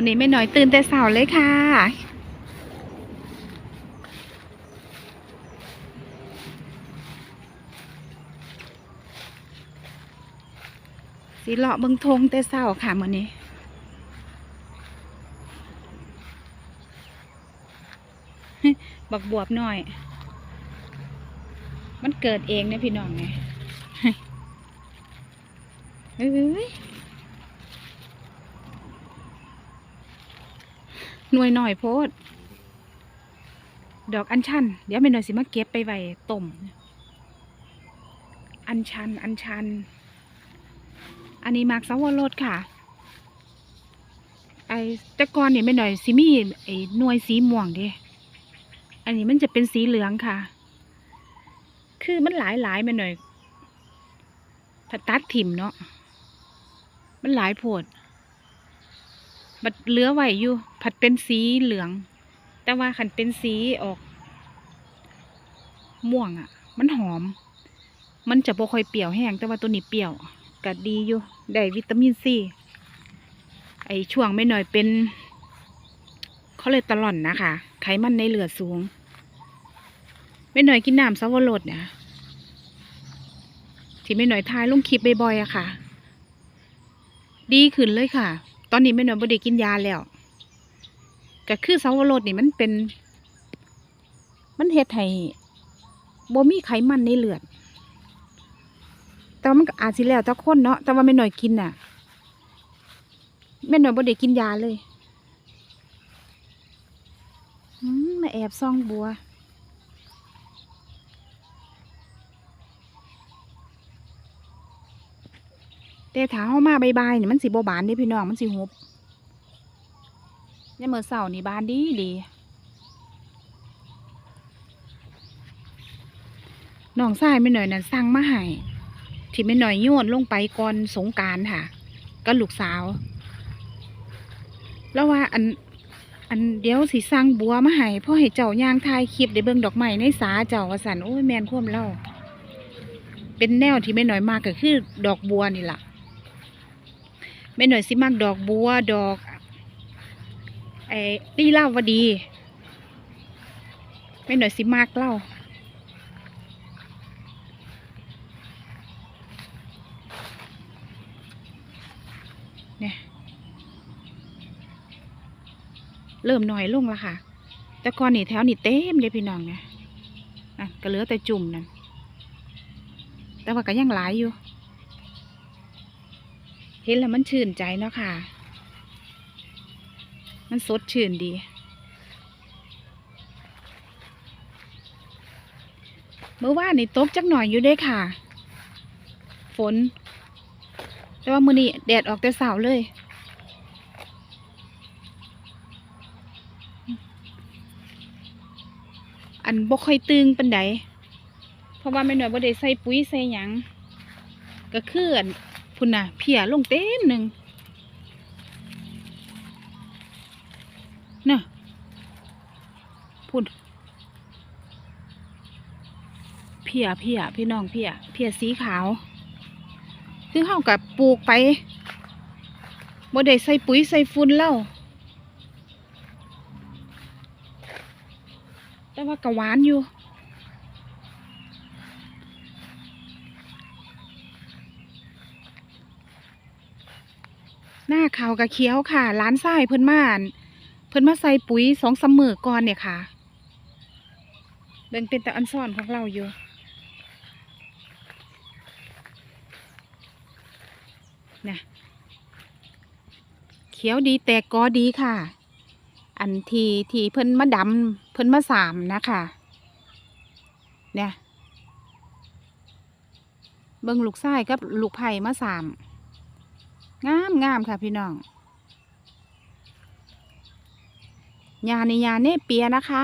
วันนี้ไม่น่อยตื่นแต่เสาเลยค่ะสีเลาะเบิงทงแต่เสาค่ะมื้อนี้บักบวบหน่อย มันเกิดเองเนี่ยพี่น้องไงเอ้ย หน่วยหน่อยโพด ดอกอัญชัน เดี๋ยวไม่หน่อยสิมาเก็บไปไว้ต้ม อัญชัน อัญชัน อันนี้มากสาวรสค่ะ ไอต่ก่อนเนี่ยไม่หน่อยสิมีไอหน่วยสีม่วงเดิอันนี้มันจะเป็นสีเหลืองค่ะ คือมันหลายหลายๆไปหน่อยถ้าตัดถิ่มเนาะ มันหลายโพด บัดเหลือไหวอยู่ ผัดเป็นสีเหลือง แต่ว่าขันเป็นสีออก ม่วงอะ่ะ มันหอม มันจะบ่ค่อยเปรี้ยวแห้งแต่ว่าตัวนี้เปรี้ยวก็ดีอยู่ ได้วิตามินซีไอช่วงไม่หน่อยเป็นคอเลสเตอรอลนะคะ ไขมันในเลือดสูง ไม่หน่อยกินน้ำซาวโรสเนี่ยที่ไม่หน่อยทายลุงคลิปบ่อยๆอะค่ะ ดีขึ้นเลยค่ะ ตอนนี้ไม่น่อยบ่ได้กินยาแล้วก็คือสาวรสนี่มันเป็น มันเฮ็ดให้บ่มีไขมันในเลือด แต่ว่ามันก็อาจสิแล้วแต่คนเนาะแต่ว่าไม่หน่อยกินน่ะแม่หน่อยบ่ได้กินยาเลยอืมมาแอบซ่องบัว แต่ถ้าเฮามาใบายๆนี่ยมันสิบ่บานเด้พี่น้องมันสิหุบเนี่ยามมื่อเสาร์นี่บานดีดีน้องชายไม่หน่อยนั่นสั่งมาให้ที่ไม่หน่อยโยนลงไปก่อนสงการค่ะก็ลูกสาว แล้วว่าอันอันเดี๋ยวสิสั่งบัวมาให้พ่อให้เจ้าย่างทายคลิปได้เบิ่งดอกไม้ในสาเจ้าวสันโอ้ยแมนควมเล่าเป็นแนวที่ไม่หน่อยมากก็คือดอกบัวนี่แหละ ม่หน่อยสิมากดอกบัวดอกไอ้ลีลาวดีไม่หน่อยสิมากเล่าเนี่ยเริ่มหน่อยลงแล้วค่ะ แต่ก่อนนี่แถวนี่เต็มเลยพี่น้องเนี่ยอะก็เหลือแต่จุ่มนั่นแต่ว่าก็ยังหลายอยู่ ห็นแล้วมันชื่นใจเนาะค่ะ มันสดชื่นดี เมื่อวานนี่ตกจักหน่อยอยู่ด้วยค่ะ ฝน แต่ว่ามือนี้แดดออกแต่เสาเลย อันบ่ค่อยตึงปันใดเพราะว่าไม่หน่อยบ่ได้ใส่ปุ๋ยใส่หยังก็คืออัน พุ่นน่ะเพียลงเต็มหนึ่งน่ะพุ่นเพียเพียพี่น้องเพียเพียสีขาวซึ่งเฮากับปลูกไปบ่ได้ใส่ปุ๋ยใส่ฝุ่นเล่าแต่ว่ากะหวานอยู่ หน้าขาวกะเขี้ยวค่ะ ร้านทรายเพิ่นมาอั่นเพิ่นมาใส่ปุ๋ยสองสมมือก่อนเนี่ยค่ะเบิ่งเป็นแต่อันซ่อนของเราอยู่นะเขียวดีแตกกอดีค่ะ อันทีทีเพิ่นมาดำเพิ่นมาสามนะคะเนี่ยเบิ่งลูกไส้กับลูกไผ่มาสาม งามงามค่ะพี่น้องยาในยาเนเปียนะคะ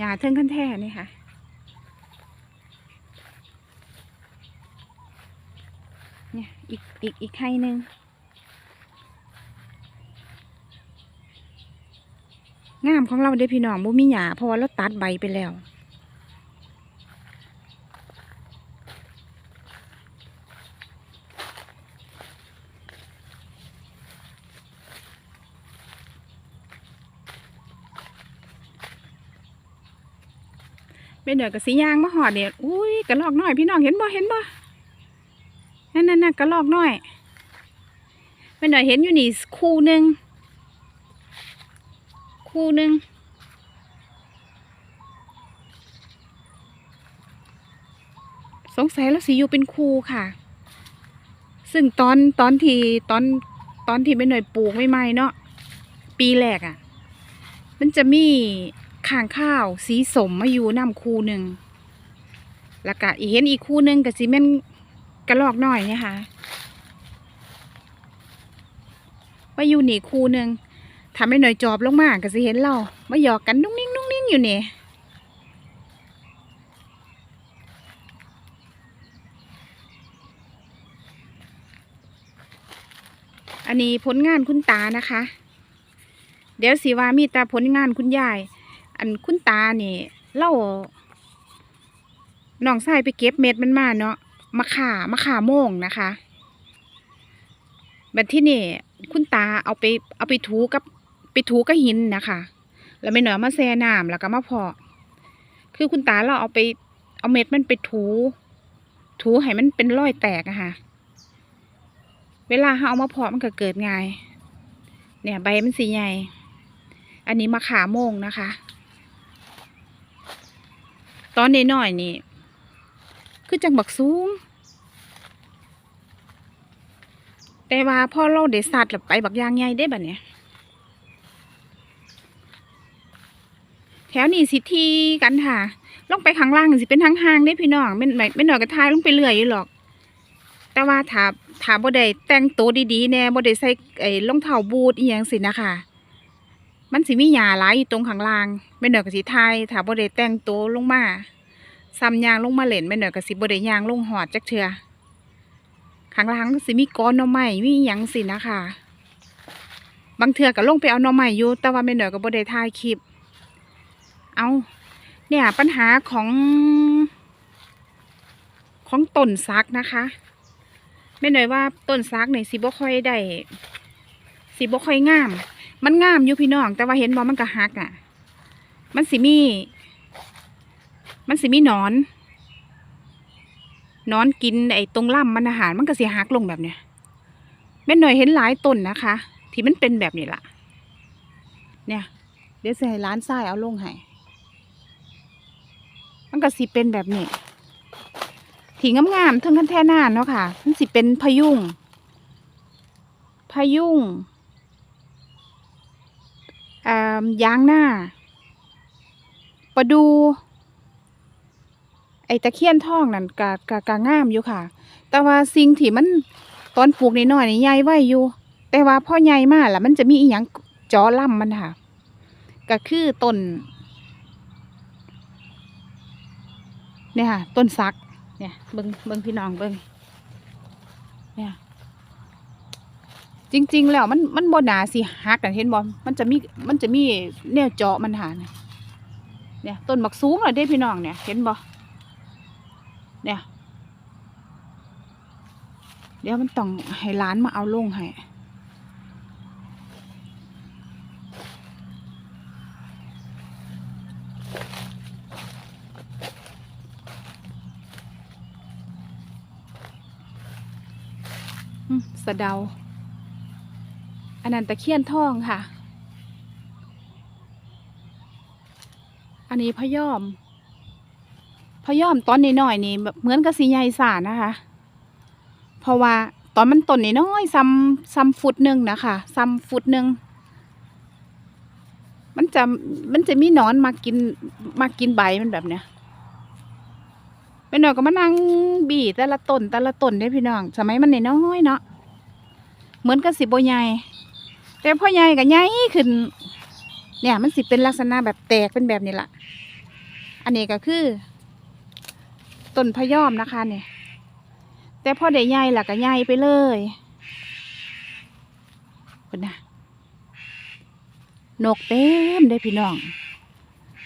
ยาเทิงขั้นแท่นี่ค่ะ เนี่ยอีกอีกอีกไข่หนึ่งงามของเราเด้พี่น้องบ่มีหยาเพราะว่าเราตัดใบไปแล้ว แม่หน่อยกับสียางมาหอดเนี่ยอุ้ยกระลอกน้อยพี่น้องเห็นบ่เห็นบ่นั่นนั่นน่ะกระลอกน้อยแม่หน่อยเห็นอยู่นี่คู่หนึ่งคู่หนึ่งสงสัยแล้วสิอยู่เป็นคู่ค่ะ ซึ่งตอนตอนที่ตอนตอนที่แม่หน่อยปลูกใหม่เนาะปีแรกอะ่ะ มันจะมี ข้างข้าว สีสมมาอยู่น้ำคูหนึ่งแล้วก็อีเห็นอีกคู่หนึ่งกับสีแม่นกระลอกหน่อยเนี่ยค่ะมาอยู่หนี่คู่หนึ่งทำให้หน่อยจอบลงมาก็สิเห็นเรามาหยอกกันนุ่งนิ่งนุ่งนิ่งอยู่เนี่ยอันนี้ผลงานคุณตานะคะ เดี๋ยวสิว่ามีแต่ผลงานคุณยาย อันคุณตาเนี่เล่าน้องชายไปเก็บเม็ดมันมาเนาะมาข่ามะข่าโม่งนะคะแบบที่นี่คุณตาเอาไปเอาไปถูกับไปถูกับหินนะคะ แล้วไม่หน่อยมาแช่น้ำแล้วก็มาเพาะคือคุณตาเราเอาไป เอาเม็ดมันไปถู ถูให้มันเป็นรอยแตกอะค่ะ เวลาเขาเอามาเพาะมันก็เกิดไงเนี่ย ใบมันสีใหญ่ อันนี้มะขาโมงนะคะ ตอนนี้น้อยนี่คือจังบักสูง แต่ว่าพ่อเราเดสัตว์ลไปบักยางใหญ่ได้บัดเนี่ยแถวนี้สิทีกันค่ะ ลงไปข้างล่างสิเป็นทางห่างได้พี่น้องไม่ไม่หน่อยก็ทายลงไปเรื่อยอยู่หรอก แต่ว่าถาถาบ่ได้แต่งตัวดีๆแน่บ่ได้ใส่ไอ้รองเท้าบูทอีหยังสินะคะ มันสิมีหญ้าหลายอยู่ตรงข้างล่างแม่หน่อยก็สิทยถ้าบ่ได้แต่งตัวลงมาซ้ำยางลงมาเล่นแม่หน่อยก็สิบ่ได้ยางลงหอดจักเทือข้างล่างสิมีก้อนหน่อไม้มีหยังสินะคะบางเทื่อก็ลงไปเอาหน่อไม้อยู่แต่ว่าแม่หน่อยก็บ่ได้ถ่ายคลิป เอาเนี่ยปัญหาของของต้นซักนะคะแม่หน่อยว่าต้นซักเนี่ยสิบ่ค่อยได้สิบ่ค่อยงาม มันงามอยู่พี่น้อง แต่ว่าเห็นบ่มันก็หักอะ มันสิมี มันสิมีหนอน นอนกินไอ้ตรงล่ำมันอาหาร มันก็สิหักลงแบบเนี้ยแม่หน่อยเห็นหลายต้นนะคะ ที่มันเป็นแบบนี้ละเนี่ย เดี๋ยวให้ร้านทรายเอาลงให้มันก็สิเป็นแบบนี้ถีงามๆทั้งคันแท่น้าเนาะค่ะมันสิเป็นพยุงพยุงอ่า ยางหน้าประดู ไอ้ตะเคียนทองนั่นกะกะกะงามอยู่ค่ะ แต่ว่าสิ่งที่มันตอนปลูกน้อยๆนี่ใหญ่ไว้อยู่ แต่ว่าพ่อใหญ่มากแล้วมันจะมีอีหยังจอล่ำมันค่ะ ก็คือต้นเนี่ยค่ะ ต้นซัก เนี่ยเบิงเบิ้งพี่น้องเบิงเนี่ย จริง ๆ แล้วมันมันบนหนาสิหักกันเห็นบอมันจะมีมันจะมีแนวเจาะมันหาเนี่ยเนี่ยต้นบักสูงเลยเด้พี่น้องเนี่ย เห็นบอเนี่ย เดี๋ยวมันต้องให้ร้านมาเอาลงให้สะเดา อันนั้นตะเคียนทองค่ะ อันนี้พะยอมพะยอมตอนน้อยนี่แบบเหมือนกับสีใหญ่สานะคะ เพราะว่าตอนมันต้นน้อยซ้ำซ้ำฟุตหนึ่งนะคะซ้ำฟุตหนึ่งมันจะมันจะมีนอนมากินมากินใบมันแบบเนี้ยเป็นหน่อยก็มานั่งบีแต่ละต้นแต่ละต้นได้พี่น้องสมัยมันน้อยเนาะเหมือนกับสิบใหญ่ แต่พ่อใหญ่กับใหญ่ขึ้น เนี่ยมันสิเป็นลักษณะแบบแตกเป็นแบบนี้ละอันนี้ก็คือต้นพยอมนะคะเนี่ยแต่พ่อได้ใหญ่ละก็ใหญ่ไปเลยคนนะนกเต็มได้พี่น้อง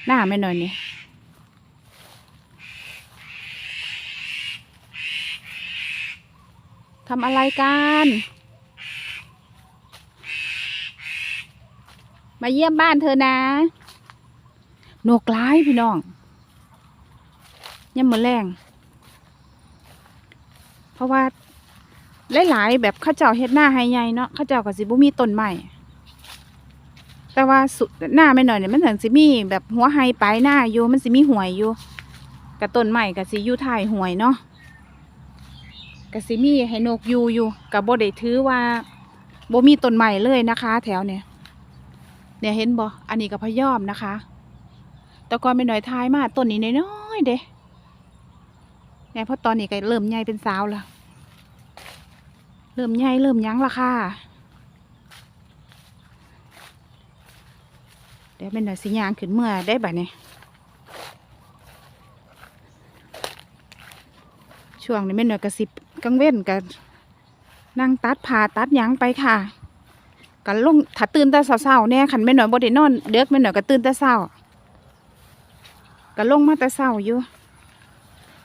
หน้าไม่น่อยนี่ทำอะไรกัน มาเยี่ยมบ้านเธอนะ นกร้ายพี่น้องย่ำมือแรง เพราะว่าหลายๆแบบข้าเจ้าเฮ็ดหน้าให้ใหญ่เนาะข้าเจ้าก็สิบ่มีต้นไม้แต่ว่าสุดหน้าไม่หน่อยเนี่ยมันถึงสิมีแบบหัวไฮปลายหน้าอยู่มันสิมีหวยอยู่กับต้นไม้กับสิอยู่ท้ายหวยเนาะกับสิมีให้นกอยู่อยู่กับโบได้ถือว่าโบมีต้นไม้เลยนะคะ แถวเนี่ย เนี่ยเห็นบ่อันนี้ก็พยอมนะคะ แต่ก่อนไม่หน่อยทายมาต้นนี้น้อยๆเด้เนี่ยเพราะตอนนี้ก็เริ่มใหญ่เป็นสาวแล้วเริ่มใหญ่เริ่มยั้งละค่ะเดี๋ยวเป็นหน่อยสิยางขึ้นเมื่อได้บ่เนี่ยช่วงนี้เป็นหน่อยกระสิบกังเว้นกันนั่งตัดผ่าตัดยั้งไปค่ะ กันลงถ้าตื่นแต่เช้าๆเนี่ยขันแม่หน่อยบ่ได้นอนเด็กแม่หน่อยก็ตื่นแต่เช้าก็ลงมาแต่เช้าอยู่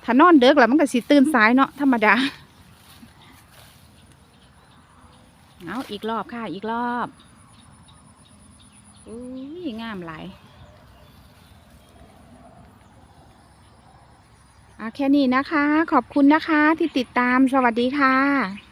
ถ้านอนเด็กแล้วมันก็สิตื่นสายเนาะธรรมดาเอาอีกรอบค่ะอีกรอบอุ้ยงามหลายอะแค่นี้นะคะ ขอบคุณนะคะที่ติดตามสวัสดีค่ะ